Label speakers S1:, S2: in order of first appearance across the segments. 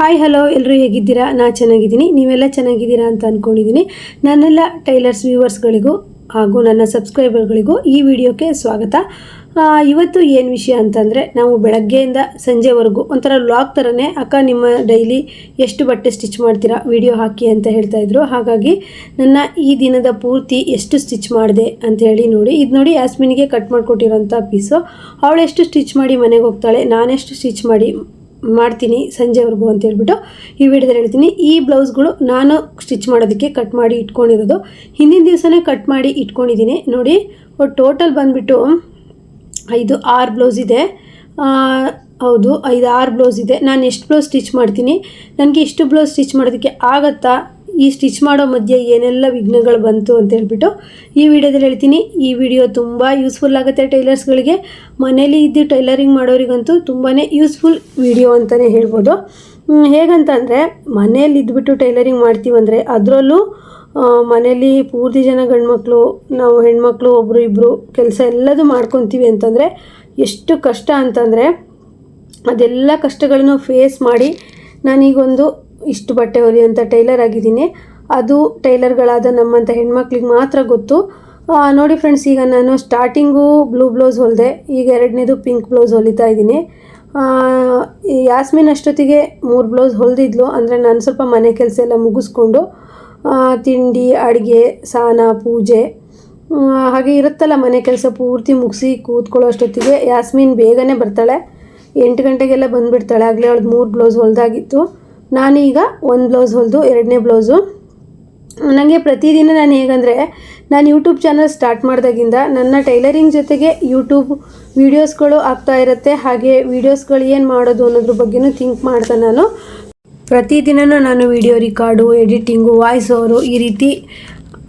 S1: Hi hello ಎಲ್ಲರೂ ಹೇಗಿದ್ದೀರಾ? ನಾನು ಚೆನ್ನಾಗಿದ್ದೀನಿ. ನೀವೆಲ್ಲ ಚೆನ್ನಾಗಿದ್ದೀರಾ ಅಂತ ಅಂದ್ಕೊಂಡಿದ್ದೀನಿ ನನ್ನೆಲ್ಲ ಟೈಲರ್ಸ್, ವ್ಯೂವರ್ಸ್ಗಳಿಗೂ ಹಾಗೂ ನನ್ನ ಸಬ್ಸ್ಕ್ರೈಬರ್ಗಳಿಗೂ ಈ ವಿಡಿಯೋಕ್ಕೆ ಸ್ವಾಗತ. ಇವತ್ತು ಏನು ವಿಷಯ ಅಂತಂದರೆ, ನಾವು ಬೆಳಗ್ಗೆಯಿಂದ ಸಂಜೆವರೆಗೂ ಒಂಥರ ಲಾಕ್ ಥರನೇ ಅಕ್ಕ, ನಿಮ್ಮ ಡೈಲಿ ಎಷ್ಟು ಬಟ್ಟೆ ಸ್ಟಿಚ್ ಮಾಡ್ತೀರಾ? ವಿಡಿಯೋ ಹಾಕಿ ಅಂತ ಹೇಳ್ತಾ ಇದ್ರು. ಹಾಗಾಗಿ ನನ್ನ ಈ ದಿನದ ಪೂರ್ತಿ ಎಷ್ಟು ಸ್ಟಿಚ್ ಮಾಡಿದೆ ಅಂತ ಹೇಳಿ ನೋಡಿ. ಇದು ನೋಡಿ ಯಾಸ್ಮಿನಿಗೆ ಕಟ್ ಮಾಡಿಕೊಟ್ಟಿರೋಂಥ ಪೀಸು ಅವಳೆಷ್ಟು ಸ್ಟಿಚ್ ಮಾಡಿ ಮನೆಗೆ ಹೋಗ್ತಾಳೆ, ನಾನೆಷ್ಟು ಸ್ಟಿಚ್ ಮಾಡಿ ಮಾಡ್ತೀನಿ ಸಂಜೆವರೆಗೂ ಅಂತ ಹೇಳ್ಬಿಟ್ಟು ಈ ವಿಡಿಯೋದಲ್ಲಿ ಹೇಳ್ತೀನಿ. ಈ ಬ್ಲೌಸ್ಗಳು ನಾನು ಸ್ಟಿಚ್ ಮಾಡೋದಕ್ಕೆ ಕಟ್ ಮಾಡಿ ಇಟ್ಕೊಂಡಿರೋದು. ಹಿಂದಿನ ದಿವಸನೇ ಕಟ್ ಮಾಡಿ ಇಟ್ಕೊಂಡಿದ್ದೀನಿ. ನೋಡಿ ಟೋಟಲ್ ಬಂದುಬಿಟ್ಟು ಐದು, ಆರು ಬ್ಲೌಸ್ ಇದೆ. ಹೌದು, ಐದು, ಆರು ಬ್ಲೌಸ್ ಇದೆ. ನಾನು ಎಷ್ಟು ಬ್ಲೌಸ್ ಸ್ಟಿಚ್ ಮಾಡ್ತೀನಿ? ನನಗೆ ಇಷ್ಟು ಬ್ಲೌಸ್ ಸ್ಟಿಚ್ ಮಾಡೋದಕ್ಕೆ ಆಗತ್ತಾ? ಈ ಸ್ಟಿಚ್ ಮಾಡೋ ಮಧ್ಯೆ ಏನೆಲ್ಲ ವಿಘ್ನಗಳು ಬಂತು ಅಂತ ಹೇಳ್ಬಿಟ್ಟು ಈ ವಿಡಿಯೋದಲ್ಲಿ ಹೇಳ್ತೀನಿ. ಈ ವಿಡಿಯೋ ತುಂಬ ಯೂಸ್ಫುಲ್ ಆಗುತ್ತೆ ಟೈಲರ್ಸ್ಗಳಿಗೆ ಮನೇಲಿ ಇದ್ದು ಟೈಲರಿಂಗ್ ಮಾಡೋರಿಗಂತೂ ತುಂಬಾ ಯೂಸ್ಫುಲ್ ವಿಡಿಯೋ ಅಂತಲೇ ಹೇಳ್ಬೋದು. ಹೇಗಂತ ಹೇಗಂತಂದರೆ ಮನೇಲಿ ಇದ್ಬಿಟ್ಟು ಟೈಲರಿಂಗ್ ಮಾಡ್ತೀವಂದರೆ ಅದರಲ್ಲೂ ಮನೇಲಿ ಪೂರ್ತಿ ಜನ ಗಂಡ್ಮಕ್ಳು, ನಾವು ಹೆಣ್ಮಕ್ಳು ಒಬ್ಬರು ಇಬ್ಬರು ಕೆಲಸ ಎಲ್ಲದೂ ಮಾಡ್ಕೊತೀವಿ ಅಂತಂದರೆ ಎಷ್ಟು ಕಷ್ಟ ಅಂತಂದರೆ ಅದೆಲ್ಲ ಕಷ್ಟಗಳನ್ನು ಫೇಸ್ ಮಾಡಿ ನಾನೀಗೊಂದು ಇಷ್ಟು ಬಟ್ಟೆ ಹೊಲಿಯುವಂಥ ಟೈಲರ್ ಆಗಿದ್ದೀನಿ. ಅದು ಟೈಲರ್ಗಳಾದ ನಮ್ಮಂಥ ಹೆಣ್ಮಕ್ಳಿಗೆ ಮಾತ್ರ ಗೊತ್ತು. ನೋಡಿ ಫ್ರೆಂಡ್ಸ್, ಈಗ ನಾನು ಸ್ಟಾರ್ಟಿಂಗು ಬ್ಲೂ ಬ್ಲೌಸ್ ಹೊಲಿದೆ, ಈಗ ಎರಡನೇದು ಪಿಂಕ್ ಬ್ಲೌಸ್ ಹೊಲಿತಾ ಇದ್ದೀನಿ. ಯಾಸ್ಮಿನ್ ಅಷ್ಟೊತ್ತಿಗೆ ಮೂರು ಬ್ಲೌಸ್ ಹೊಲಿದಿದ್ಲು, ಅಂದರೆ ನಾನು ಸ್ವಲ್ಪ ಮನೆ ಕೆಲಸ ಎಲ್ಲ ಮುಗಿಸ್ಕೊಂಡು ತಿಂಡಿ, ಅಡುಗೆ, ಸ್ನಾನ, ಪೂಜೆ ಹಾಗೆ ಇರುತ್ತಲ್ಲ ಮನೆ ಕೆಲಸ ಪೂರ್ತಿ ಮುಗಿಸಿ ಕೂತ್ಕೊಳ್ಳೋ ಅಷ್ಟೊತ್ತಿಗೆ ಯಾಸ್ಮಿನ್ ಬೇಗನೆ ಬರ್ತಾಳೆ. ಎಂಟು ಗಂಟೆಗೆಲ್ಲ ಬಂದುಬಿಡ್ತಾಳೆ, ಆಗಲೇ ಅವಳದು ಮೂರು ಬ್ಲೌಸ್ ಹೊಲ್ದಾಗಿತ್ತು. ನಾನೀಗ ಒಂದು ಬ್ಲೌಸ್ ಹೊಲಿದು, ಎರಡನೇ ಬ್ಲೌಸು ನನಗೆ ಪ್ರತಿದಿನ ನಾನು ಹೇಗಂದರೆ, ನಾನು ಯೂಟ್ಯೂಬ್ ಚಾನಲ್ ಸ್ಟಾರ್ಟ್ ಮಾಡಿದಾಗಿಂದ ನನ್ನ ಟೈಲರಿಂಗ್ ಜೊತೆಗೆ ಯೂಟ್ಯೂಬ್ ವೀಡಿಯೋಸ್ಗಳು ಆಗ್ತಾ ಇರುತ್ತೆ. ಹಾಗೆ ವೀಡಿಯೋಸ್ಗಳು ಏನು ಮಾಡೋದು ಅನ್ನೋದ್ರ ಬಗ್ಗೆನೂ ಥಿಂಕ್ ಮಾಡ್ತಾ ನಾನು. ಪ್ರತಿದಿನ ನಾನು video record editing voice over ಈ ರೀತಿ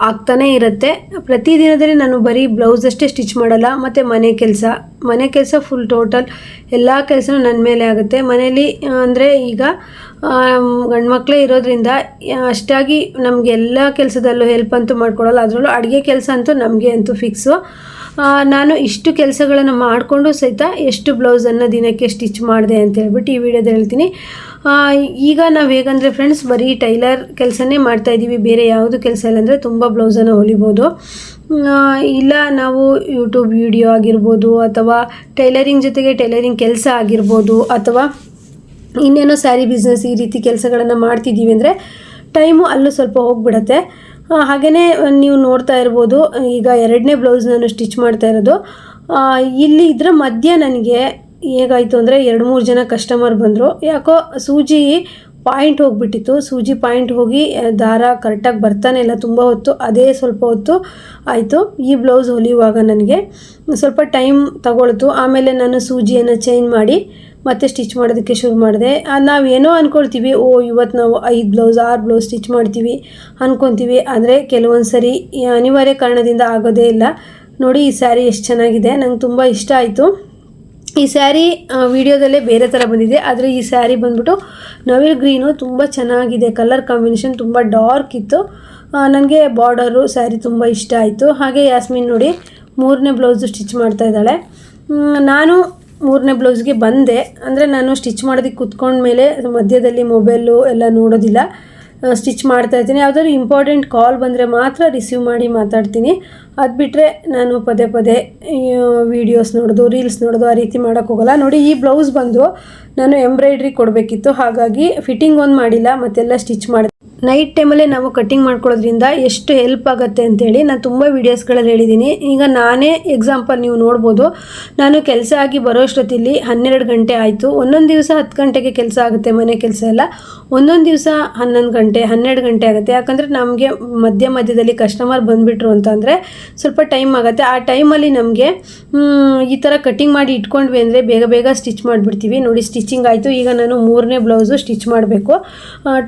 S1: ಆಗ್ತಾನೇ ಇರುತ್ತೆ. ಪ್ರತಿದಿನದಲ್ಲಿ ನಾನು ಬರೀ ಬ್ಲೌಸ್ ಅಷ್ಟೇ ಸ್ಟಿಚ್ ಮಾಡಲ್ಲ, ಮತ್ತು ಮನೆ ಕೆಲಸ. ಮನೆ ಕೆಲಸ ಫುಲ್ ಟೋಟಲ್ ಎಲ್ಲ ಕೆಲಸನೂ ನನ್ನ ಮೇಲೆ ಆಗುತ್ತೆ. ಮನೇಲಿ ಅಂದರೆ ಈಗ ಗಂಡ್ಮಕ್ಳೇ ಇರೋದ್ರಿಂದ ಅಷ್ಟಾಗಿ ನಮಗೆ ಎಲ್ಲ ಕೆಲಸದಲ್ಲೂ ಹೆಲ್ಪ್ ಅಂತೂ ಮಾಡ್ಕೊಡಲ್ಲ. ಅದರಲ್ಲೂ ಅಡುಗೆ ಕೆಲಸ ಅಂತೂ ನಮಗೆ ಅಂತೂ ಫಿಕ್ಸು ನಾನು ಇಷ್ಟು ಕೆಲಸಗಳನ್ನು ಮಾಡಿಕೊಂಡು ಸಹಿತ ಎಷ್ಟು ಬ್ಲೌಸನ್ನು ದಿನಕ್ಕೆ ಸ್ಟಿಚ್ ಮಾಡಿದೆ ಅಂತ ಹೇಳ್ಬಿಟ್ಟು ಈ ವಿಡಿಯೋದಲ್ಲಿ ಹೇಳ್ತೀನಿ. ಈಗ ನಾವು ಹೇಗಂದರೆ ಫ್ರೆಂಡ್ಸ್ ಬರೀ ಟೈಲರ್ ಕೆಲಸನೇ ಮಾಡ್ತಾ ಇದ್ದೀವಿ ಬೇರೆ ಯಾವುದು ಕೆಲಸ ಇಲ್ಲ ಅಂದರೆ ತುಂಬ ಬ್ಲೌಸನ್ನು ಹೊಲಿಬೋದು. ಇಲ್ಲ, ನಾವು ಯೂಟ್ಯೂಬ್ ವಿಡಿಯೋ ಆಗಿರ್ಬೋದು ಅಥವಾ ಟೈಲರಿಂಗ್ ಜೊತೆಗೆ ಟೈಲರಿಂಗ್ ಕೆಲಸ ಆಗಿರ್ಬೋದು ಅಥವಾ ಇನ್ನೇನೋ ಸ್ಯಾರಿ ಬಿಸ್ನೆಸ್ ಈ ರೀತಿ ಕೆಲಸಗಳನ್ನು ಮಾಡ್ತಿದ್ದೀವಿ ಅಂದರೆ ಟೈಮು ಅಲ್ಲೂ ಸ್ವಲ್ಪ ಹೋಗ್ಬಿಡತ್ತೆ. ಹಾಗೆಯೇ ನೀವು ನೋಡ್ತಾ ಇರ್ಬೋದು, ಈಗ ಎರಡನೇ ಬ್ಲೌಸ್ ನಾನು ಸ್ಟಿಚ್ ಮಾಡ್ತಾ ಇರೋದು. ಇಲ್ಲಿ ಇದರ ಮಧ್ಯೆ ನನಗೆ ಹೇಗಾಯಿತು ಅಂದರೆ ಎರಡು ಮೂರು ಜನ ಕಸ್ಟಮರ್ ಬಂದರು. ಯಾಕೋ ಸೂಜಿ ಪಾಯಿಂಟ್ ಹೋಗಿಬಿಟ್ಟಿತ್ತು. ಸೂಜಿ ಪಾಯಿಂಟ್ ಹೋಗಿ ದಾರ ಕರೆಕ್ಟಾಗಿ ಬರ್ತಾನೆ ಇಲ್ಲ. ತುಂಬ ಹೊತ್ತು, ಅದೇ ಸ್ವಲ್ಪ ಹೊತ್ತು ಆಯಿತು. ಈ ಬ್ಲೌಸ್ ಹೊಲಿಯುವಾಗ ನನಗೆ ಸ್ವಲ್ಪ ಟೈಮ್ ತಗೊಳ್ತು. ಆಮೇಲೆ ನಾನು ಸೂಜಿಯನ್ನು ಚೇಂಜ್ ಮಾಡಿ ಮತ್ತೆ ಸ್ಟಿಚ್ ಮಾಡೋದಕ್ಕೆ ಶುರು ಮಾಡಿದೆ. ನಾವೇನೋ ಅಂದ್ಕೊಳ್ತೀವಿ ಓ ಇವತ್ತು ನಾವು ಐದು ಬ್ಲೌಸ್, ಆರು ಬ್ಲೌಸ್ ಸ್ಟಿಚ್ ಮಾಡ್ತೀವಿ ಅಂದ್ಕೊತೀವಿ ಆದರೆ ಕೆಲವೊಂದು ಸರಿ ಅನಿವಾರ್ಯ ಕಾರಣದಿಂದ ಆಗೋದೇ ಇಲ್ಲ. ನೋಡಿ, ಈ ಸ್ಯಾರಿ ಎಷ್ಟು ಚೆನ್ನಾಗಿದೆ. ನಂಗೆ ತುಂಬ ಇಷ್ಟ ಆಯಿತು. ಈ ಸ್ಯಾರಿ ವಿಡಿಯೋದಲ್ಲೇ ಬೇರೆ ಥರ ಬಂದಿದೆ. ಆದರೆ ಈ ಸ್ಯಾರಿ ಬಂದ್ಬಿಟ್ಟು ನವಿಲ್ ಗ್ರೀನು ತುಂಬ ಚೆನ್ನಾಗಿದೆ. ಕಲರ್ ಕಾಂಬಿನೇಷನ್ ತುಂಬ ಡಾರ್ಕ್ ಇತ್ತು. ನನಗೆ ಬಾರ್ಡರು, ಸ್ಯಾರಿ ತುಂಬ ಇಷ್ಟ ಆಯಿತು. ಹಾಗೆ ಯಾಸ್ಮಿನ್ ನೋಡಿ ಮೂರನೇ ಬ್ಲೌಸು ಸ್ಟಿಚ್ ಮಾಡ್ತಾ ಇದ್ದಾಳೆ. ನಾನು ಮೂರನೇ ಬ್ಲೌಸ್ಗೆ ಬಂದೆ. ಅಂದರೆ ನಾನು ಸ್ಟಿಚ್ ಮಾಡೋದಕ್ಕೆ ಕುತ್ಕೊಂಡ್ಮೇಲೆ ಮಧ್ಯದಲ್ಲಿ ಮೊಬೈಲು ಎಲ್ಲ ನೋಡೋದಿಲ್ಲ. ಸ್ಟಿಚ್ ಮಾಡ್ತಾ ಇರ್ತೀನಿ ಯಾವುದಾದ್ರು ಇಂಪಾರ್ಟೆಂಟ್ ಕಾಲ್ ಬಂದರೆ ಮಾತ್ರ ರಿಸೀವ್ ಮಾಡಿ ಮಾತಾಡ್ತೀನಿ. ಅದು ಬಿಟ್ಟರೆ ನಾನು ಪದೇ ಪದೇ ವೀಡಿಯೋಸ್ ನೋಡೋದು ರೀಲ್ಸ್ ನೋಡೋದು ಆ ರೀತಿ ಮಾಡೋಕ್ಕೆ ಹೋಗಲ್ಲ. ನೋಡಿ, ಈ ಬ್ಲೌಸ್ ಬಂದು ನಾನು ಎಂಬ್ರಾಯ್ಡ್ರಿ ಕೊಡಬೇಕಿತ್ತು. ಹಾಗಾಗಿ ಫಿಟ್ಟಿಂಗ್ ಒಂದು ಮಾಡಿಲ್ಲ, ಮತ್ತೆಲ್ಲ ಸ್ಟಿಚ್ ಮಾಡಿದೆ ನೈಟ್ ಟೈಮಲ್ಲೇ ನಾವು ಕಟ್ಟಿಂಗ್ ಮಾಡ್ಕೊಳ್ಳೋದ್ರಿಂದ ಎಷ್ಟು ಹೆಲ್ಪ್ ಆಗುತ್ತೆ ಅಂತೇಳಿ ನಾನು ತುಂಬ ವೀಡಿಯೋಸ್ಗಳಲ್ಲಿ ಹೇಳಿದ್ದೀನಿ ಈಗ ನಾನೇ ಎಕ್ಸಾಂಪಲ್ ನೀವು ನೋಡ್ಬೋದು. ನಾನು ಕೆಲಸ ಆಗಿ ಬರೋ ಅಷ್ಟೊತ್ತಿಲ್ಲಿ ಹನ್ನೆರಡು ಗಂಟೆ ಆಯಿತು. ಒಂದೊಂದು ದಿವಸ ಹತ್ತು ಗಂಟೆಗೆ ಕೆಲಸ ಆಗುತ್ತೆ, ಮನೆ ಕೆಲಸ ಎಲ್ಲ. ಒಂದೊಂದು ದಿವಸ ಹನ್ನೊಂದು ಗಂಟೆ, ಹನ್ನೆರಡು ಗಂಟೆ ಆಗುತ್ತೆ. ಯಾಕಂದರೆ ನಮಗೆ ಮಧ್ಯ ಮಧ್ಯದಲ್ಲಿ ಕಸ್ಟಮರ್ ಬಂದುಬಿಟ್ರು ಅಂತಂದರೆ ಸ್ವಲ್ಪ ಟೈಮ್ ಆಗುತ್ತೆ. ಆ ಟೈಮಲ್ಲಿ ನಮಗೆ ಈ ಥರ ಕಟ್ಟಿಂಗ್ ಮಾಡಿ ಇಟ್ಕೊಂಡ್ವಿ ಅಂದರೆ ಬೇಗ ಬೇಗ ಸ್ಟಿಚ್ ಮಾಡಿಬಿಡ್ತೀವಿ. ನೋಡಿ ಸ್ಟಿಚಿಂಗ್ ಆಯಿತು. ಈಗ ನಾನು ಮೂರನೇ ಬ್ಲೌಸು ಸ್ಟಿಚ್ ಮಾಡಬೇಕು.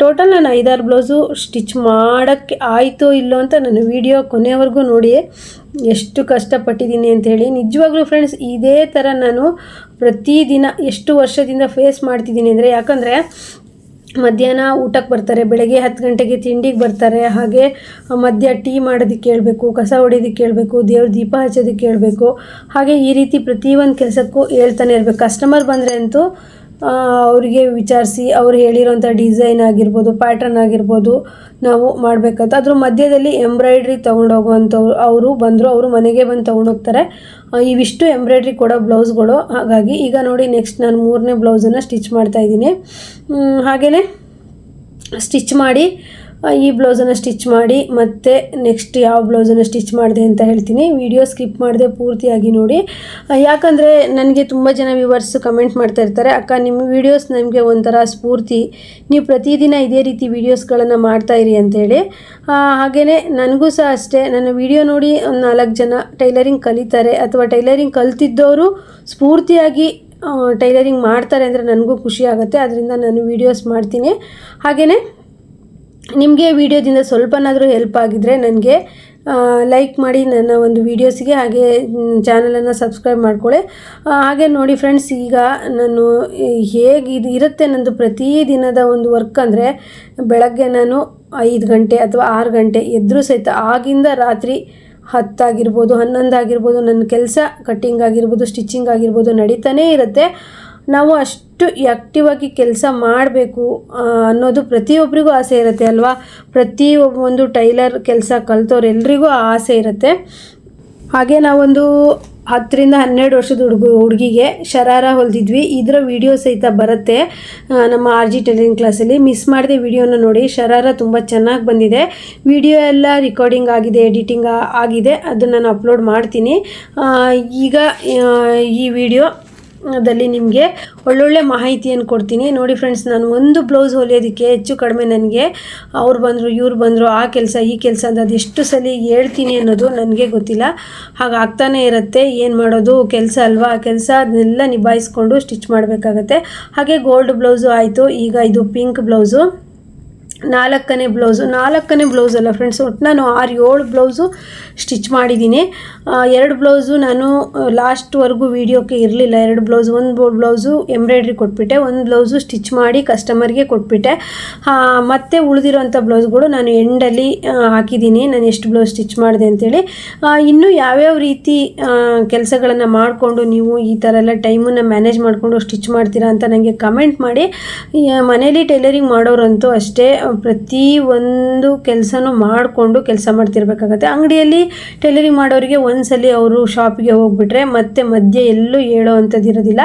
S1: ಟೋಟಲ್ ನಾನು ಐದಾರು ಬ್ಲೌಸು ಸ್ಟಿಚ್ ಮಾಡೋಕ್ಕೆ ಆಯಿತೋ ಇಲ್ಲೋ ಅಂತ ನಾನು ವಿಡಿಯೋ ಕೊನೆವರೆಗೂ ನೋಡಿ ಎಷ್ಟು ಕಷ್ಟಪಟ್ಟಿದ್ದೀನಿ ಅಂಥೇಳಿ. ನಿಜವಾಗ್ಲೂ ಫ್ರೆಂಡ್ಸ್, ಇದೇ ಥರ ನಾನು ಪ್ರತಿದಿನ ಎಷ್ಟು ವರ್ಷದಿಂದ ಫೇಸ್ ಮಾಡ್ತಿದ್ದೀನಿ ಅಂದರೆ, ಯಾಕಂದರೆ ಮಧ್ಯಾಹ್ನ ಊಟಕ್ಕೆ ಬರ್ತಾರೆ, ಬೆಳಗ್ಗೆ ಹತ್ತು ಗಂಟೆಗೆ ತಿಂಡಿಗೆ ಬರ್ತಾರೆ, ಹಾಗೆ ಮಧ್ಯ ಟೀ ಮಾಡೋದಕ್ಕೆ ಕೇಳಬೇಕು, ಕಸ ಹೊಡಿಯೋದಕ್ಕೆ ಕೇಳಬೇಕು, ದೇವ್ರ ದೀಪ ಹಚ್ಚೋದಕ್ಕೆ ಕೇಳಬೇಕು. ಹಾಗೆ ಈ ರೀತಿ ಪ್ರತಿಯೊಂದು ಕೆಲಸಕ್ಕೂ ಹೇಳ್ತಾನೆ ಇರಬೇಕು. ಕಸ್ಟಮರ್ ಬಂದರೆ ಅಂತೂ ಅವರಿಗೆ ವಿಚಾರಿಸಿ ಅವ್ರು ಹೇಳಿರೋಂಥ ಡಿಸೈನ್ ಆಗಿರ್ಬೋದು ಪ್ಯಾಟ್ರನ್ ಆಗಿರ್ಬೋದು ನಾವು ಮಾಡಬೇಕಂತ. ಅದ್ರ ಮಧ್ಯದಲ್ಲಿ ಎಂಬ್ರಾಯ್ಡ್ರಿ ತೊಗೊಂಡೋಗುವಂಥವ್ರು ಅವರು ಬಂದರು, ಅವರು ಮನೆಗೆ ಬಂದು ತೊಗೊಂಡೋಗ್ತಾರೆ. ಇವಿಷ್ಟು ಎಂಬ್ರಾಯ್ಡ್ರಿ ಕೊಡೋ ಬ್ಲೌಸ್ಗಳು. ಹಾಗಾಗಿ ಈಗ ನೋಡಿ ನೆಕ್ಸ್ಟ್ ನಾನು ಮೂರನೇ ಬ್ಲೌಸನ್ನು ಸ್ಟಿಚ್ ಮಾಡ್ತಾಯಿದ್ದೀನಿ ಹಾಗೆಯೇ ಸ್ಟಿಚ್ ಮಾಡಿ ಈ ಬ್ಲೌಸನ್ನು ಸ್ಟಿಚ್ ಮಾಡಿ ಮತ್ತೆ ನೆಕ್ಸ್ಟ್ ಯಾವ ಬ್ಲೌಸನ್ನು ಸ್ಟಿಚ್ ಮಾಡಿದೆ ಅಂತ ಹೇಳ್ತೀನಿ. ವಿಡಿಯೋ ಸ್ಕಿಪ್ ಮಾಡಿದೆ ಪೂರ್ತಿಯಾಗಿ ನೋಡಿ. ಯಾಕಂದರೆ ನನಗೆ ತುಂಬ ಜನ ವ್ಯೂವರ್ಸ್ ಕಮೆಂಟ್ ಮಾಡ್ತಾ ಇರ್ತಾರೆ, ಅಕ್ಕ, ನಿಮ್ಮ ವೀಡಿಯೋಸ್ ನಮಗೆ ಒಂಥರ ಸ್ಫೂರ್ತಿ. ನೀವು ಪ್ರತಿದಿನ ಇದೇ ರೀತಿ ವೀಡಿಯೋಸ್ಗಳನ್ನು ಮಾಡ್ತಾ ಇರಿ ಅಂತೇಳಿ. ಹಾಗೆಯೇ ನನಗೂ ಸಹ ಅಷ್ಟೇ. ನನ್ನ ವಿಡಿಯೋ ನೋಡಿ ಒಂದು ನಾಲ್ಕು ಜನ ಟೈಲರಿಂಗ್ ಕಲಿತಾರೆ ಅಥವಾ ಟೈಲರಿಂಗ್ ಕಲ್ತಿದ್ದವರು ಸ್ಫೂರ್ತಿಯಾಗಿ ಟೈಲರಿಂಗ್ ಮಾಡ್ತಾರೆ ಅಂದರೆ ನನಗೂ ಖುಷಿ ಆಗುತ್ತೆ. ಅದರಿಂದ ನಾನು ವೀಡಿಯೋಸ್ ಮಾಡ್ತೀನಿ. ಹಾಗೆಯೇ ನಿಮಗೆ ವಿಡಿಯೋದಿಂದ ಸ್ವಲ್ಪನಾದರೂ ಹೆಲ್ಪ್ ಆಗಿದ್ದರೆ ನನಗೆ ಲೈಕ್ ಮಾಡಿ ನನ್ನ ಒಂದು ವೀಡಿಯೋಸ್ಗೆ ಹಾಗೆ ಚಾನಲನ್ನು ಸಬ್ಸ್ಕ್ರೈಬ್ ಮಾಡ್ಕೊಳ್ಳಿ ಹಾಗೆ ನೋಡಿ ಫ್ರೆಂಡ್ಸ್ ಈಗ ನಾನು ಹೇಗೆ ಇರುತ್ತೆ ನನ್ನದು ಪ್ರತಿ ದಿನದ ಒಂದು ವರ್ಕ್ ಅಂದರೆ, ಬೆಳಗ್ಗೆ ನಾನು ಐದು ಗಂಟೆ ಅಥವಾ ಆರು ಗಂಟೆ ಎದ್ರೂ ಸಹಿತ ಆಗಿಂದ ರಾತ್ರಿ ಹತ್ತಾಗಿರ್ಬೋದು ಹನ್ನೊಂದು ಆಗಿರ್ಬೋದು ನನ್ನ ಕೆಲಸ ಕಟ್ಟಿಂಗ್ ಆಗಿರ್ಬೋದು ಸ್ಟಿಚಿಂಗ್ ಆಗಿರ್ಬೋದು ನಡೀತಾನೇ ಇರುತ್ತೆ. ನಾವು ಅಷ್ಟು ಆ್ಯಕ್ಟಿವ್ ಆಗಿ ಕೆಲಸ ಮಾಡಬೇಕು ಅನ್ನೋದು ಪ್ರತಿಯೊಬ್ಬರಿಗೂ ಆಸೆ ಇರುತ್ತೆ ಅಲ್ವಾ? ಪ್ರತಿ ಒಂದು ಟೈಲರ್ ಕೆಲಸ ಕಲ್ತವ್ರೆಲ್ರಿಗೂ ಆಸೆ ಇರುತ್ತೆ. ಹಾಗೆ ನಾವೊಂದು ಹತ್ತರಿಂದ ಹನ್ನೆರಡು ವರ್ಷದ ಹುಡುಗ, ಹುಡುಗಿಗೆ ಶರಾರ ಹೊಲ್ದಿದ್ವಿ. ಇದರ ವಿಡಿಯೋ ಸಹಿತ ಬರುತ್ತೆ. ನಮ್ಮ ಆರ್ ಜಿ ಟೈಲರಿಂಗ್ ಕ್ಲಾಸಲ್ಲಿ. ಮಿಸ್ ಮಾಡಿದೆ ವಿಡಿಯೋನ ನೋಡಿ, ಶರಾರ ತುಂಬ ಚೆನ್ನಾಗಿ ಬಂದಿದೆ. ವಿಡಿಯೋ ಎಲ್ಲ ರೆಕಾರ್ಡಿಂಗ್ ಆಗಿದೆ ಎಡಿಟಿಂಗ್ ಆಗಿದೆ. ಅದನ್ನು ನಾನು ಅಪ್ಲೋಡ್ ಮಾಡ್ತೀನಿ. ಈಗ ಈ ವಿಡಿಯೋ ದಲ್ಲಿ ನಿಮಗೆ ಒಳ್ಳೊಳ್ಳೆ ಮಾಹಿತಿಯನ್ನು ಕೊಡ್ತೀನಿ. ನೋಡಿ ಫ್ರೆಂಡ್ಸ್ ನಾನು ಒಂದು ಬ್ಲೌಸ್ ಹೊಲಿಯೋದಕ್ಕೆ ಹೆಚ್ಚು ಕಡಿಮೆ ನನಗೆ, ಅವ್ರು ಬಂದರು, ಇವ್ರು ಬಂದರು, ಆ ಕೆಲಸ, ಈ ಕೆಲಸ ಅಂತ ಅದೆಷ್ಟು ಸಲ ಹೇಳ್ತೀನಿ ಅನ್ನೋದು ನನಗೆ ಗೊತ್ತಿಲ್ಲ. ಹಾಗಾಗ್ತಾನೆ ಇರುತ್ತೆ, ಏನು ಮಾಡೋದು, ಕೆಲಸ ಅಲ್ವಾ? ಕೆಲಸ ಅದನ್ನೆಲ್ಲ ನಿಭಾಯಿಸ್ಕೊಂಡು ಸ್ಟಿಚ್ ಮಾಡಬೇಕಾಗತ್ತೆ. ಹಾಗೆ ಗೋಲ್ಡ್ ಬ್ಲೌಸು ಆಯಿತು, ಈಗ ಇದು ಪಿಂಕ್ ಬ್ಲೌಸು ನಾಲ್ಕನೇ ಬ್ಲೌಸು, ನಾಲ್ಕನೇ ಬ್ಲೌಸ್ ಅಲ್ಲ ಫ್ರೆಂಡ್ಸ್ ಒಟ್ಟು ನಾನು ಆರು ಏಳು ಬ್ಲೌಸು ಸ್ಟಿಚ್ ಮಾಡಿದ್ದೀನಿ. ಎರಡು ಬ್ಲೌಸು ನಾನು ಲಾಸ್ಟ್ವರೆಗೂ ವೀಡಿಯೋಕ್ಕೆ ಇರಲಿಲ್ಲ. ಎರಡು ಬ್ಲೌಸ್, ಒಂದು ಬ್ಲೌಸು ಎಂಬ್ರಾಯ್ಡ್ರಿ ಕೊಟ್ಬಿಟ್ಟೆ, ಒಂದು ಬ್ಲೌಸು ಸ್ಟಿಚ್ ಮಾಡಿ ಕಸ್ಟಮರ್ಗೆ ಕೊಟ್ಬಿಟ್ಟೆ. ಮತ್ತು ಉಳಿದಿರೋಂಥ ಬ್ಲೌಸ್ಗಳು ನಾನು ಎಂಡಲ್ಲಿ ಹಾಕಿದ್ದೀನಿ. ನಾನು ಎಷ್ಟು ಬ್ಲೌಸ್ ಸ್ಟಿಚ್ ಮಾಡಿದೆ ಅಂತೇಳಿ. ಇನ್ನೂ ಯಾವ್ಯಾವ ರೀತಿ ಕೆಲಸಗಳನ್ನು ಮಾಡಿಕೊಂಡು ನೀವು ಈ ಥರ ಎಲ್ಲ ಟೈಮನ್ನು ಮ್ಯಾನೇಜ್ ಮಾಡಿಕೊಂಡು ಸ್ಟಿಚ್ ಮಾಡ್ತೀರಾ ಅಂತ ನನಗೆ ಕಮೆಂಟ್ ಮಾಡಿ. ಮನೇಲಿ ಟೈಲರಿಂಗ್ ಮಾಡೋರಂತೂ ಅಷ್ಟೇ ಪ್ರತಿ ಒಂದು ಕೆಲಸನೂ ಮಾಡಿಕೊಂಡು ಕೆಲಸ ಮಾಡ್ತಿರ್ಬೇಕಾಗತ್ತೆ. ಅಂಗಡಿಯಲ್ಲಿ ಟೈಲರಿಂಗ್ ಮಾಡೋರಿಗೆ ಒಂದ್ಸಲಿ ಅವರು ಶಾಪಿಗೆ ಹೋಗ್ಬಿಟ್ರೆ ಮತ್ತೆ ಮಧ್ಯೆ ಎಲ್ಲೂ ಹೇಳೋ ಅಂಥದ್ದು ಇರೋದಿಲ್ಲ.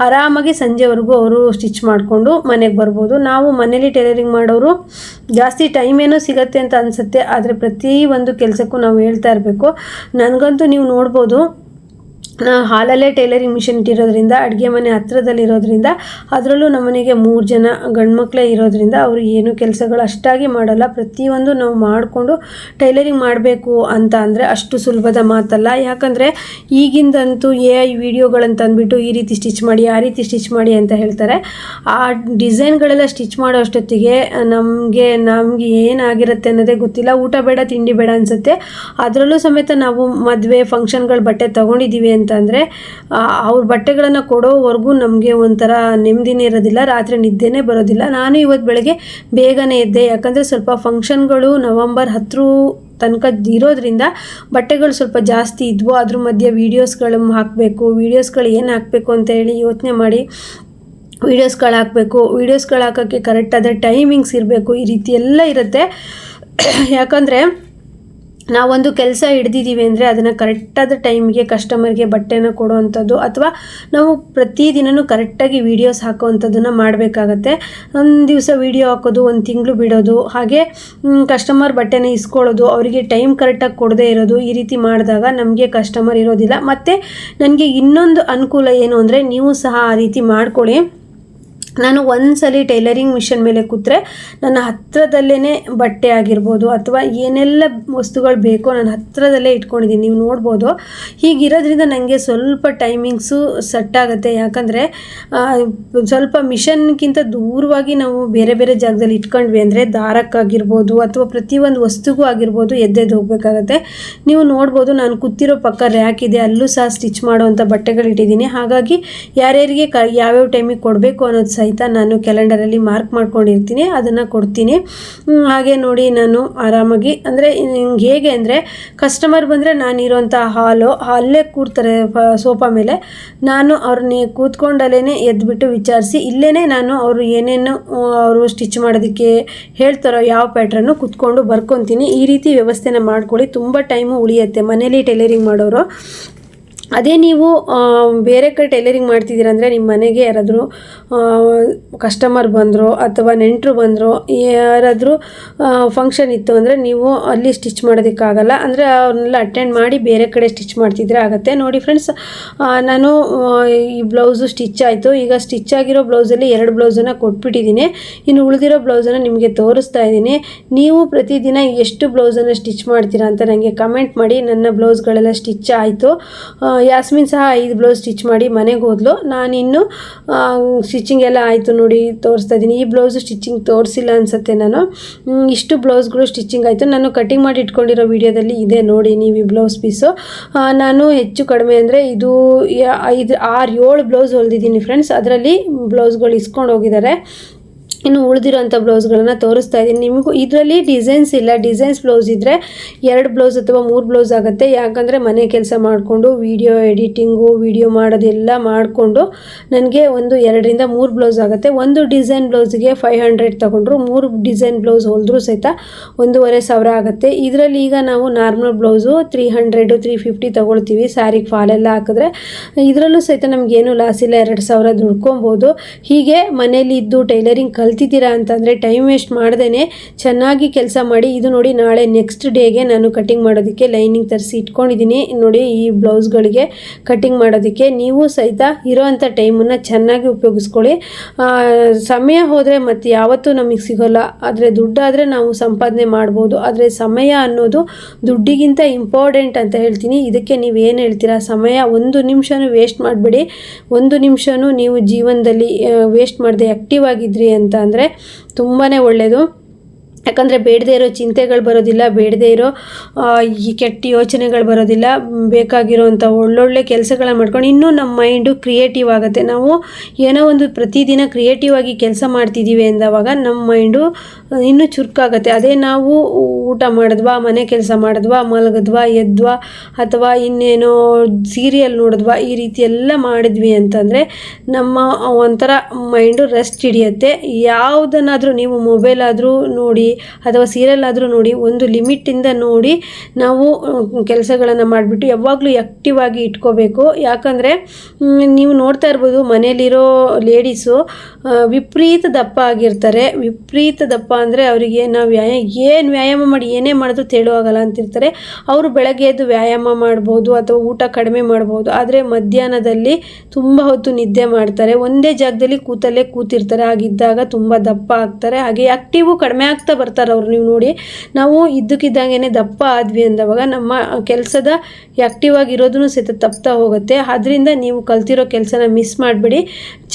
S1: ಆರಾಮಾಗಿ ಸಂಜೆವರೆಗೂ ಅವರು ಸ್ಟಿಚ್ ಮಾಡಿಕೊಂಡು ಮನೆಗೆ ಬರ್ಬೋದು. ನಾವು ಮನೇಲಿ ಟೈಲರಿಂಗ್ ಮಾಡೋರು ಜಾಸ್ತಿ ಟೈಮ್ ಏನೋ ಸಿಗತ್ತೆ ಅಂತ ಅನಿಸುತ್ತೆ. ಆದರೆ ಪ್ರತಿ ಒಂದು ಕೆಲಸಕ್ಕೂ ನಾವು ಹೇಳ್ತಾ ಇರಬೇಕು. ನನಗಂತೂ ನೀವು ನೋಡ್ಬೋದು ಹಾಲಲ್ಲೇ ಟೈಲರಿಂಗ್ ಮಿಷನ್ ಇಟ್ಟಿರೋದ್ರಿಂದ, ಅಡುಗೆ ಮನೆ ಹತ್ರದಲ್ಲಿರೋದ್ರಿಂದ, ಅದರಲ್ಲೂ ನಮ್ಮನೆಗೆ ಮೂರು ಜನ ಗಂಡ್ಮಕ್ಳೇ ಇರೋದ್ರಿಂದ ಅವರು ಏನು ಕೆಲಸಗಳು ಅಷ್ಟಾಗಿ ಮಾಡಲ್ಲ. ಪ್ರತಿಯೊಂದು ನಾವು ಮಾಡಿಕೊಂಡು ಟೈಲರಿಂಗ್ ಮಾಡಬೇಕು ಅಂತ ಅಂದರೆ ಅಷ್ಟು ಸುಲಭದ ಮಾತಲ್ಲ. ಯಾಕಂದರೆ ಈಗಿಂದಂತೂ ಎ ಐ ವಿಡಿಯೋಗಳನ್ನು ತಂದುಬಿಟ್ಟು ಈ ರೀತಿ ಸ್ಟಿಚ್ ಮಾಡಿ, ಆ ರೀತಿ ಸ್ಟಿಚ್ ಮಾಡಿ ಅಂತ ಹೇಳ್ತಾರೆ. ಆ ಡಿಸೈನ್ಗಳೆಲ್ಲ ಸ್ಟಿಚ್ ಮಾಡೋ ಅಷ್ಟೊತ್ತಿಗೆ ನಮಗೆ ನಮಗೆ ಏನಾಗಿರುತ್ತೆ ಅನ್ನೋದೇ ಗೊತ್ತಿಲ್ಲ. ಊಟ ಬೇಡ, ತಿಂಡಿ ಬೇಡ ಅನಿಸುತ್ತೆ. ಅದರಲ್ಲೂ ಸಮೇತ ನಾವು ಮದುವೆ, ಫಂಕ್ಷನ್ಗಳು ಬಟ್ಟೆ ತೊಗೊಂಡಿದ್ದೀವಿ ಅಂತಂದರೆ ಅವ್ರ ಬಟ್ಟೆಗಳನ್ನು ಕೊಡೋವರೆಗೂ ನಮಗೆ ಒಂಥರ ನೆಮ್ಮದಿನೇ ಇರೋದಿಲ್ಲ, ರಾತ್ರಿ ನಿದ್ದೆನೇ ಬರೋದಿಲ್ಲ. ನಾನು ಇವತ್ತು ಬೆಳಗ್ಗೆ ಬೇಗನೆ ಎದ್ದೆ, ಯಾಕಂದರೆ ಸ್ವಲ್ಪ ಫಂಕ್ಷನ್ಗಳು ನವಂಬರ್ ಹತ್ರ ತನಕ ಇರೋದ್ರಿಂದ ಬಟ್ಟೆಗಳು ಸ್ವಲ್ಪ ಜಾಸ್ತಿ ಇದ್ವು. ಅದ್ರ ಮಧ್ಯೆ ವೀಡಿಯೋಸ್ಗಳು ಹಾಕಬೇಕು ವೀಡಿಯೋಸ್ಗಳು ಏನು ಹಾಕಬೇಕು ಅಂತ ಹೇಳಿ ಯೋಚನೆ ಮಾಡಿ ವೀಡಿಯೋಸ್ಗಳು ಹಾಕಬೇಕು. ವೀಡಿಯೋಸ್ಗಳು ಹಾಕೋಕ್ಕೆ ಕರೆಕ್ಟಾದ ಟೈಮಿಂಗ್ಸ್ ಇರಬೇಕು. ಈ ರೀತಿ ಎಲ್ಲ ಇರುತ್ತೆ. ಯಾಕಂದರೆ ನಾವೊಂದು ಕೆಲಸ ಹಿಡ್ದಿದ್ದೀವಿ ಅಂದರೆ ಅದನ್ನು ಕರೆಕ್ಟಾದ ಟೈಮ್ಗೆ ಕಸ್ಟಮರ್ಗೆ ಬಟ್ಟೆನ ಕೊಡುವಂಥದ್ದು ಅಥವಾ ನಾವು ಪ್ರತಿದಿನವೂ ಕರೆಕ್ಟಾಗಿ ವೀಡಿಯೋಸ್ ಹಾಕೋವಂಥದ್ದನ್ನು ಮಾಡಬೇಕಾಗತ್ತೆ. ಒಂದು ದಿವಸ ವೀಡಿಯೋ ಹಾಕೋದು, ಒಂದು ತಿಂಗಳು ಬಿಡೋದು, ಹಾಗೆ ಕಸ್ಟಮರ್ ಬಟ್ಟೆನ ಇಸ್ಕೊಳ್ಳೋದು, ಅವರಿಗೆ ಟೈಮ್ ಕರೆಕ್ಟಾಗಿ ಕೊಡದೇ ಇರೋದು ಈ ರೀತಿ ಮಾಡಿದಾಗ ನಮಗೆ ಕಸ್ಟಮರ್ ಇರೋದಿಲ್ಲ. ಮತ್ತು ನನಗೆ ಇನ್ನೊಂದು ಅನುಕೂಲ ಏನು ಅಂದರೆ ನೀವು ಸಹ ಆ ರೀತಿ ಮಾಡ್ಕೊಳ್ಳಿ. ನಾನು ಒಂದ್ಸಲಿ ಟೈಲರಿಂಗ್ ಮಿಷನ್ ಮೇಲೆ ಕೂತ್ರೆ ನನ್ನ ಹತ್ತಿರದಲ್ಲೇ ಬಟ್ಟೆ ಆಗಿರ್ಬೋದು ಅಥವಾ ಏನೆಲ್ಲ ವಸ್ತುಗಳು ಬೇಕೋ ನಾನು ಹತ್ತಿರದಲ್ಲೇ ಇಟ್ಕೊಂಡಿದ್ದೀನಿ. ನೀವು ನೋಡ್ಬೋದು. ಹೀಗಿರೋದ್ರಿಂದ ನನಗೆ ಸ್ವಲ್ಪ ಟೈಮಿಂಗ್ಸು ಸೆಟ್ ಆಗುತ್ತೆ. ಯಾಕಂದರೆ ಸ್ವಲ್ಪ ಮಿಷನ್ಗಿಂತ ದೂರವಾಗಿ ನಾವು ಬೇರೆ ಬೇರೆ ಜಾಗದಲ್ಲಿ ಇಟ್ಕೊಂಡ್ವಿ ಅಂದರೆ ದಾರಕ್ಕಾಗಿರ್ಬೋದು ಅಥವಾ ಪ್ರತಿಯೊಂದು ವಸ್ತುಗೂ ಆಗಿರ್ಬೋದು ಎದ್ದೆದ್ದು ಹೋಗಬೇಕಾಗತ್ತೆ. ನೀವು ನೋಡ್ಬೋದು, ನಾನು ಕೂತಿರೋ ಪಕ್ಕ ರ್ಯಾಕ್ ಇದೆ. ಅಲ್ಲೂ ಸಹ ಸ್ಟಿಚ್ ಮಾಡುವಂಥ ಬಟ್ಟೆಗಳು ಇಟ್ಟಿದ್ದೀನಿ ಹಾಗಾಗಿ ಯಾರ್ಯಾರಿಗೆ ಕ, ಯಾವ್ಯಾವ ಟೈಮಿಗೆ ಕೊಡಬೇಕು ಅನ್ನೋದು ಸಹಿತ ನಾನು ಕ್ಯಾಲೆಂಡರಲ್ಲಿ ಮಾರ್ಕ್ ಮಾಡ್ಕೊಂಡಿರ್ತೀನಿ, ಅದನ್ನು ಕೊಡ್ತೀನಿ. ಹಾಗೆ ನೋಡಿ ನಾನು ಆರಾಮಾಗಿ, ಅಂದರೆ ಹಿಂಗೆ ಹೇಗೆ ಅಂದರೆ ಕಸ್ಟಮರ್ ಬಂದರೆ ನಾನಿರೋಂಥ ಹಾಲು ಅಲ್ಲೇ ಕೂರ್ತಾರೆ ಸೋಫಾ ಮೇಲೆ. ನಾನು ಅವ್ರನ್ನ ಕೂತ್ಕೊಂಡಲ್ಲೇ ಎದ್ದುಬಿಟ್ಟು ವಿಚಾರಿಸಿ ಇಲ್ಲೇ ನಾನು ಅವರು ಏನೇನು ಅವರು ಸ್ಟಿಚ್ ಮಾಡೋದಕ್ಕೆ ಹೇಳ್ತಾರೋ ಯಾವ ಪ್ಯಾಟ್ರನ್ನು ಕೂತ್ಕೊಂಡು ಬರ್ಕೊತೀನಿ. ಈ ರೀತಿ ವ್ಯವಸ್ಥೆನ ಮಾಡ್ಕೊಳ್ಳಿ, ತುಂಬ ಟೈಮು ಉಳಿಯುತ್ತೆ ಮನೇಲಿ ಟೈಲರಿಂಗ್ ಮಾಡೋರು. ಅದೇ ನೀವು ಬೇರೆ ಕಡೆ ಟೈಲರಿಂಗ್ ಮಾಡ್ತಿದ್ದೀರ ಅಂದರೆ ನಿಮ್ಮ ಮನೆಗೆ ಯಾರಾದರೂ ಕಸ್ಟಮರ್ ಬಂದರು ಅಥವಾ ನೆಂಟರು ಬಂದರು, ಯಾರಾದರೂ ಫಂಕ್ಷನ್ ಇತ್ತು ಅಂದರೆ ನೀವು ಅಲ್ಲಿ ಸ್ಟಿಚ್ ಮಾಡೋದಕ್ಕಾಗಲ್ಲ. ಅಂದರೆ ಅವ್ರನ್ನೆಲ್ಲ ಅಟೆಂಡ್ ಮಾಡಿ ಬೇರೆ ಕಡೆ ಸ್ಟಿಚ್ ಮಾಡ್ತಿದ್ರೆ ಆಗುತ್ತೆ. ನೋಡಿ ಫ್ರೆಂಡ್ಸ್ ನಾನು ಈ ಬ್ಲೌಸು ಸ್ಟಿಚ್ ಆಯಿತು. ಈಗ ಸ್ಟಿಚ್ ಆಗಿರೋ ಬ್ಲೌಸಲ್ಲಿ ಎರಡು ಬ್ಲೌಸನ್ನು ಕೊಟ್ಬಿಟ್ಟಿದ್ದೀನಿ. ಇನ್ನು ಉಳಿದಿರೋ ಬ್ಲೌಸನ್ನು ನಿಮಗೆ ತೋರಿಸ್ತಾ ಇದ್ದೀನಿ. ನೀವು ಪ್ರತಿದಿನ ಎಷ್ಟು ಬ್ಲೌಸನ್ನು ಸ್ಟಿಚ್ ಮಾಡ್ತೀರಾ ಅಂತ ನನಗೆ ಕಮೆಂಟ್ ಮಾಡಿ. ನನ್ನ ಬ್ಲೌಸ್ಗಳೆಲ್ಲ ಸ್ಟಿಚ್ ಆಯಿತು. ಯಾಸ್ಮಿನ್ ಸಹ ಐದು ಬ್ಲೌಸ್ ಸ್ಟಿಚ್ ಮಾಡಿ ಮನೆಗೆ ಹೋದ್ಲು. ನಾನಿನ್ನು ಸ್ಟಿಚಿಂಗ್ ಎಲ್ಲ ಆಯಿತು ನೋಡಿ, ತೋರಿಸ್ತಾ ಇದ್ದೀನಿ ಈ ಬ್ಲೌಸು ಸ್ಟಿಚಿಂಗ್ ತೋರಿಸಿಲ್ಲ ಅನಿಸುತ್ತೆ ನಾನು. ಇಷ್ಟು ಬ್ಲೌಸ್ಗಳು ಸ್ಟಿಚಿಂಗ್ ಆಯಿತು. ನಾನು ಕಟಿಂಗ್ ಮಾಡಿ ಇಟ್ಕೊಂಡಿರೋ ವಿಡಿಯೋದಲ್ಲಿ ಇದೆ ನೋಡಿ ನೀವು ಈ ಬ್ಲೌಸ್ ಪೀಸು. ನಾನು ಹೆಚ್ಚು ಕಡಿಮೆ ಅಂದರೆ ಇದು ಐದು, ಆರು ಏಳು ಬ್ಲೌಸ್ ಹೊಲಿದಿದ್ದೀನಿ ಫ್ರೆಂಡ್ಸ್ ಅದರಲ್ಲಿ ಬ್ಲೌಸ್ಗಳು ಇಸ್ಕೊಂಡು ಹೋಗಿದ್ದಾರೆ. ಇನ್ನು ಉಳಿದಿರೋಂಥ ಬ್ಲೌಸ್ಗಳನ್ನು ತೋರಿಸ್ತಾ ಇದ್ದೀನಿ. ನಿಮಗೂ ಇದರಲ್ಲಿ ಡಿಸೈನ್ಸ್ ಇಲ್ಲ. ಡಿಸೈನ್ಸ್ ಬ್ಲೌಸ್ ಇದ್ದರೆ ಎರಡು ಬ್ಲೌಸ್ ಅಥವಾ ಮೂರು ಬ್ಲೌಸ್ ಆಗುತ್ತೆ. ಯಾಕಂದರೆ ಮನೆ ಕೆಲಸ ಮಾಡಿಕೊಂಡು ವಿಡಿಯೋ ಎಡಿಟಿಂಗು, ವಿಡಿಯೋ ಮಾಡೋದೆಲ್ಲ ಮಾಡಿಕೊಂಡು ನನಗೆ ಒಂದು ಎರಡರಿಂದ ಮೂರು ಬ್ಲೌಸ್ ಆಗುತ್ತೆ. ಒಂದು ಡಿಸೈನ್ ಬ್ಲೌಸ್ಗೆ ಫೈವ್ ಹಂಡ್ರೆಡ್ ತೊಗೊಂಡ್ರು ಮೂರು ಡಿಸೈನ್ ಬ್ಲೌಸ್ ಹೊಲಿದ್ರೂ ಸಹಿತ ಒಂದೂವರೆ ಸಾವಿರ ಆಗುತ್ತೆ. ಇದರಲ್ಲಿ ಈಗ ನಾವು normal blouse three hundred, three fifty ತೊಗೊಳ್ತೀವಿ. ಸ್ಯಾರಿಗೆ ಫಾಲೆಲ್ಲ ಹಾಕಿದ್ರೆ ಇದರಲ್ಲೂ ಸಹಿತ ನಮಗೇನು ಲಾಸ್ ಇಲ್ಲ. ಎರಡು ಸಾವಿರ ದುಡ್ಕೊಬೋದು. ಹೀಗೆ ಮನೇಲಿ ಇದ್ದು ಟೈಲರಿಂಗ್ ಕಲ್ತಿದ್ದೀರಾ ಅಂತಂದರೆ ಟೈಮ್ ವೇಸ್ಟ್ ಮಾಡ್ದೇ ಚೆನ್ನಾಗಿ ಕೆಲಸ ಮಾಡಿ. ಇದು ನೋಡಿ ನಾಳೆ ನೆಕ್ಸ್ಟ್ ಡೇಗೆ ನಾನು ಕಟಿಂಗ್ ಮಾಡೋದಕ್ಕೆ ಲೈನಿಂಗ್ ತರಿಸಿ ಇಟ್ಕೊಂಡಿದ್ದೀನಿ. ನೋಡಿ ಈ ಬ್ಲೌಸ್ಗಳಿಗೆ ಕಟಿಂಗ್ ಮಾಡೋದಕ್ಕೆ ನೀವು ಸಹಿತ ಇರೋವಂಥ ಟೈಮನ್ನು ಚೆನ್ನಾಗಿ ಉಪಯೋಗಿಸ್ಕೊಳ್ಳಿ. ಸಮಯ ಹೋದರೆ ಮತ್ತು ಯಾವತ್ತೂ ನಮಗೆ ಸಿಗೋಲ್ಲ. ಆದರೆ ದುಡ್ಡಾದರೆ ನಾವು ಸಂಪಾದನೆ ಮಾಡ್ಬೋದು. ಆದರೆ ಸಮಯ ಅನ್ನೋದು ದುಡ್ಡಿಗಿಂತ ಇಂಪಾರ್ಟೆಂಟ್ ಅಂತ ಹೇಳ್ತೀನಿ. ಇದಕ್ಕೆ ನೀವು ಏನು ಹೇಳ್ತೀರಾ? ಸಮಯ ಒಂದು ನಿಮಿಷನೂ ವೇಸ್ಟ್ ಮಾಡಬೇಡಿ. ಒಂದು ನಿಮಿಷನೂ ನೀವು ಜೀವನದಲ್ಲಿ ವೇಸ್ಟ್ ಮಾಡದೆ ಆ್ಯಕ್ಟಿವ್ ಆಗಿದ್ರಿ ಅಂತ ಅಂದರೆ ತುಂಬಾ ಒಳ್ಳೆಯದು ಯಾಕಂದರೆ ಬೇಡದೇ ಇರೋ ಚಿಂತೆಗಳು ಬರೋದಿಲ್ಲ, ಬೇಡದೇ ಇರೋ ಈ ಕೆಟ್ಟ ಯೋಚನೆಗಳು ಬರೋದಿಲ್ಲ. ಬೇಕಾಗಿರೋವಂಥ ಒಳ್ಳೊಳ್ಳೆ ಕೆಲಸಗಳನ್ನ ಮಾಡ್ಕೊಂಡು ಇನ್ನೂ ನಮ್ಮ ಮೈಂಡು ಕ್ರಿಯೇಟಿವ್ ಆಗುತ್ತೆ. ನಾವು ಏನೋ ಒಂದು ಪ್ರತಿದಿನ ಕ್ರಿಯೇಟಿವ್ ಆಗಿ ಕೆಲಸ ಮಾಡ್ತಿದ್ದೀವಿ ಅಂದವಾಗ ನಮ್ಮ ಮೈಂಡು ಇನ್ನೂ ಚುರುಕಾಗುತ್ತೆ. ಅದೇ ನಾವು ಊಟ ಮಾಡಿದ್ವಾ, ಮನೆ ಕೆಲಸ ಮಾಡಿದ್ವಾ, ಮಲಗಿದ್ವಾ ಎದ್ವಾ ಅಥವಾ ಇನ್ನೇನೋ ಸೀರಿಯಲ್ ನೋಡಿದ್ವಾ, ಈ ರೀತಿ ಎಲ್ಲ ಮಾಡಿದ್ವಿ ಅಂತಂದರೆ ನಮ್ಮ ಒಂಥರ ಮೈಂಡು ರೆಸ್ಟ್ ಹಿಡಿಯುತ್ತೆ. ಯಾವುದನ್ನಾದರೂ ನೀವು ಮೊಬೈಲ್ ಆದರೂ ನೋಡಿ ಅಥವಾ ಸೀರಿಯಲ್ ಆದರೂ ನೋಡಿ, ಒಂದು ಲಿಮಿಟಿಂದ ನೋಡಿ ನಾವು ಕೆಲಸಗಳನ್ನು ಮಾಡಿಬಿಟ್ಟು ಯಾವಾಗಲೂ ಆ್ಯಕ್ಟಿವ್ ಆಗಿ ಇಟ್ಕೋಬೇಕು. ಯಾಕಂದರೆ ನೀವು ನೋಡ್ತಾ ಇರ್ಬೋದು ಮನೇಲಿರೋ ಲೇಡೀಸು ವಿಪರೀತ ದಪ್ಪ ಆಗಿರ್ತಾರೆ. ವಿಪರೀತ ದಪ್ಪ ಅಂದರೆ ಅವರಿಗೆ ನಾವು ವ್ಯಾಯಾಮ ಏನು ವ್ಯಾಯಾಮ ಮಾಡಿ, ಏನೇ ಮಾಡಿದ್ರು ತೇಳುವಾಗಲ್ಲ ಅಂತಿರ್ತಾರೆ. ಅವರು ಬೆಳಗ್ಗೆ ಎದ್ದು ವ್ಯಾಯಾಮ ಮಾಡ್ಬೋದು ಅಥವಾ ಊಟ ಕಡಿಮೆ ಮಾಡ್ಬೋದು. ಆದರೆ ಮಧ್ಯಾಹ್ನದಲ್ಲಿ ತುಂಬ ಹೊತ್ತು ನಿದ್ದೆ ಮಾಡ್ತಾರೆ. ಒಂದೇ ಜಾಗದಲ್ಲಿ ಕೂತಲ್ಲೇ ಕೂತಿರ್ತಾರೆ. ಹಾಗಿದ್ದಾಗ ತುಂಬ ದಪ್ಪ ಆಗ್ತಾರೆ. ಹಾಗೆ ಆ್ಯಕ್ಟಿವು ಕಡಿಮೆ ಆಗ್ತಾ ಬರ್ತಾರೆ ಅವ್ರು ನೀವು ನೋಡಿ. ನಾವು ಇದ್ದಕ್ಕಿದ್ದಂಗೆ ದಪ್ಪ ಆದ್ವಿ ಅಂದವಾಗ ನಮ್ಮ ಕೆಲಸದ ಆ್ಯಕ್ಟಿವ್ ಆಗಿರೋದನ್ನು ಸಹಿತ ತಪ್ತಾ ಹೋಗುತ್ತೆ. ಅದರಿಂದ ನೀವು ಕಲ್ತಿರೋ ಕೆಲಸನ ಮಿಸ್ ಮಾಡಬೇಡಿ.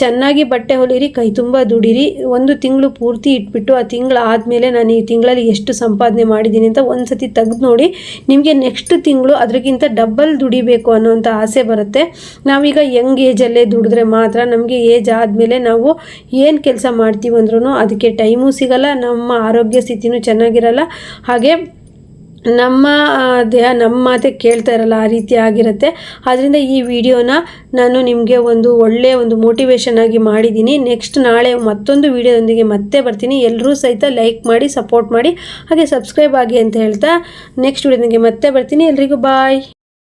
S1: ಚೆನ್ನಾಗಿ ಬಟ್ಟೆ ಹೊಲಿರಿ, ಕೈ ತುಂಬ ದುಡಿರಿ. ಒಂದು ತಿಂಗಳು ಪೂರ್ತಿ ಇಟ್ಬಿಟ್ಟು ಆ ತಿಂಗಳು ಆದಮೇಲೆ ನಾನು ಈ ತಿಂಗಳಲ್ಲಿ ಎಷ್ಟು ಸಂಪಾದನೆ ಮಾಡಿದ್ದೀನಿ ಅಂತ ಒಂದು ಸತಿ ತೆಗೆದು ನೋಡಿ. ನಿಮಗೆ ನೆಕ್ಸ್ಟ್ ತಿಂಗಳು ಅದಕ್ಕಿಂತ ಡಬ್ಬಲ್ ದುಡಿಬೇಕು ಅನ್ನೋಂಥ ಆಸೆ ಬರುತ್ತೆ. ನಾವೀಗ ಯಂಗ್ ಏಜಲ್ಲೇ ದುಡಿದ್ರೆ ಮಾತ್ರ ನಮಗೆ ಏಜ್ ಆದಮೇಲೆ ನಾವು ಏನು ಕೆಲಸ ಮಾಡ್ತೀವಿ ಅಂದ್ರೂ ಅದಕ್ಕೆ ಟೈಮೂ ಸಿಗಲ್ಲ. ನಮ್ಮ ಆರೋಗ್ಯ ಸ್ಥಿತಿನೂ ಚೆನ್ನಾಗಿರಲ್ಲ. ಹಾಗೆ ನಮ್ಮ ದೇಹ ನಮ್ಮ ಮಾತೆ ಕೇಳ್ತಾ ಇರಲ್ಲ, ಆ ರೀತಿ ಆಗಿರುತ್ತೆ. ಆದ್ದರಿಂದ ಈ ವಿಡಿಯೋನ ನಾನು ನಿಮಗೆ ಒಂದು ಒಳ್ಳೆಯ ಒಂದು ಮೋಟಿವೇಶನ್ ಆಗಿ ಮಾಡಿದ್ದೀನಿ. ನೆಕ್ಸ್ಟ್ ನಾಳೆ ಮತ್ತೊಂದು ವಿಡಿಯೋದೊಂದಿಗೆ ಮತ್ತೆ ಬರ್ತೀನಿ. ಎಲ್ಲರೂ ಸಹಿತ ಲೈಕ್ ಮಾಡಿ ಸಪೋರ್ಟ್ ಮಾಡಿ, ಹಾಗೆ ಸಬ್ಸ್ಕ್ರೈಬ್ ಆಗಿ ಅಂತ ಹೇಳ್ತಾ ನೆಕ್ಸ್ಟ್ ವಿಡಿಯೋದೊಂದಿಗೆ ಮತ್ತೆ ಬರ್ತೀನಿ. ಎಲ್ರಿಗೂ ಬಾಯ್